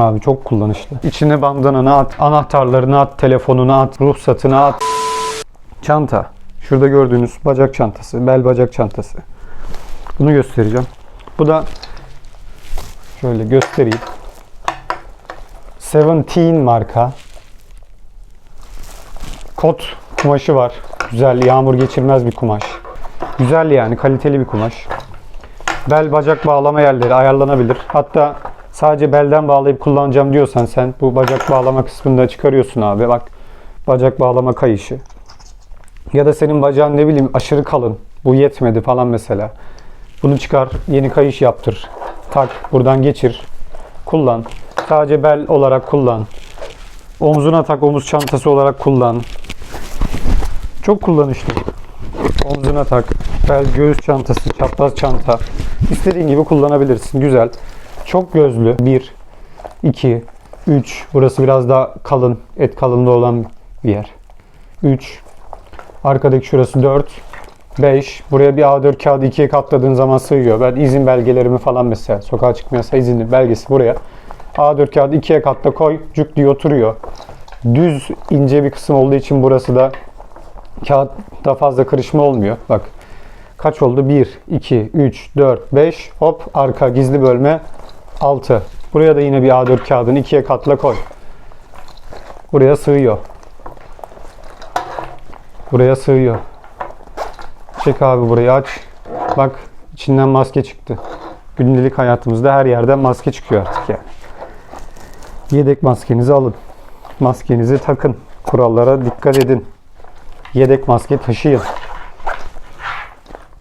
Abi çok kullanışlı. İçine bandananı at, anahtarlarını at, telefonunu at, ruhsatını at. Çanta. Şurada gördüğünüz bacak çantası, bel bacak çantası. Bunu göstereceğim. Bu da şöyle göstereyim. Seventeen marka. Kot kumaşı var. Güzel, yağmur geçirmez bir kumaş. Güzel yani, kaliteli bir kumaş. Bel bacak bağlama yerleri ayarlanabilir. Hatta sadece belden bağlayıp kullanacağım diyorsan sen bu bacak bağlama kısmını da çıkarıyorsun abi. Bak bacak bağlama kayışı. Ya da senin bacağın ne bileyim aşırı kalın. Bu yetmedi falan mesela. Bunu çıkar, yeni kayış yaptır. Tak, buradan geçir. Kullan. Sadece bel olarak kullan. Omzuna tak, omuz çantası olarak kullan. Çok kullanışlı. Omzuna tak. Bel, göğüs çantası, çapraz çanta. İstediğin gibi kullanabilirsin. Güzel. Çok gözlü. 1, 2, 3. Burası biraz daha kalın, et kalınlığı olan bir yer. 3. Arkadaki şurası 4. 5. Buraya bir A4 kağıdı ikiye katladığın zaman sığıyor. Ben izin belgelerimi falan mesela sokağa çıkmıyorsa izin belgesi buraya. A4 kağıdı ikiye katla koy. Cuk diye oturuyor. Düz ince bir kısım olduğu için burası da kağıtta fazla kırışma olmuyor. Bak kaç oldu? 1, 2, 3, 4, 5. Hop arka gizli bölme 6. Buraya da yine bir A4 kağıdını ikiye katla koy. Buraya sığıyor. Buraya sığıyor. Çek abi burayı aç. Bak içinden maske çıktı. Gündelik hayatımızda her yerden maske çıkıyor artık yani. Yedek maskenizi alın. Maskenizi takın. Kurallara dikkat edin. Yedek maske taşıyın.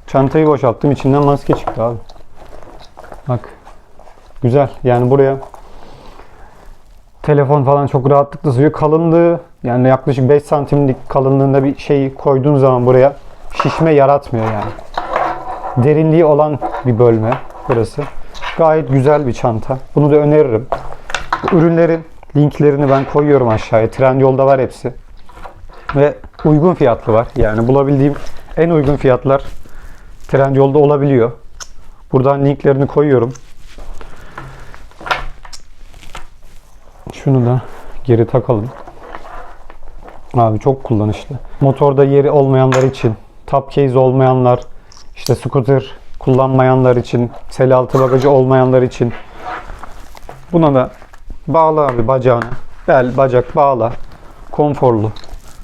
Çantayı boşalttım. içinden maske çıktı abi. Bak. Güzel. Yani buraya telefon falan çok rahatlıkla sığıyor. Kalınlığı yani yaklaşık 5 santimlik kalınlığında bir şey koyduğun zaman buraya şişme yaratmıyor yani. Derinliği olan bir bölme burası. Gayet güzel bir çanta. Bunu da öneririm. Ürünlerin linklerini ben koyuyorum aşağıya. Trendyol'da var hepsi. Ve uygun fiyatlı var. Yani bulabildiğim en uygun fiyatlar Trendyol'da olabiliyor. Buradan linklerini koyuyorum. Şunu da geri takalım. Abi çok kullanışlı. Motorda yeri olmayanlar için, top case olmayanlar, işte scooter kullanmayanlar için, sel altı bagajı olmayanlar için buna da bağla abi bacağına. Bel, bacak bağla. Konforlu.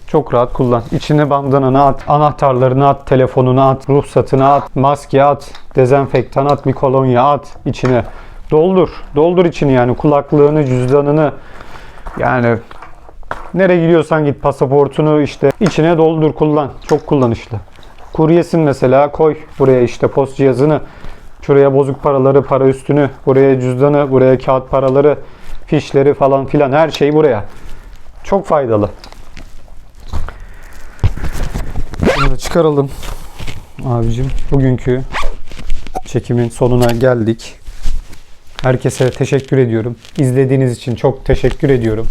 Çok rahat kullan. İçine bandananı at, anahtarlarını at, telefonunu at, ruhsatını at, maske at, dezenfektan at, bir kolonya at içine. Doldur. Doldur içini yani kulaklığını, cüzdanını yani nereye gidiyorsan git pasaportunu işte içine doldur kullan. Çok kullanışlı. Kuryesin mesela koy buraya işte post cihazını. Şuraya bozuk paraları, para üstünü, buraya cüzdanı, buraya kağıt paraları, fişleri falan filan her şey buraya. Çok faydalı. Bunu da çıkaralım. Abicim bugünkü çekimin sonuna geldik. Herkese teşekkür ediyorum. İzlediğiniz için çok teşekkür ediyorum.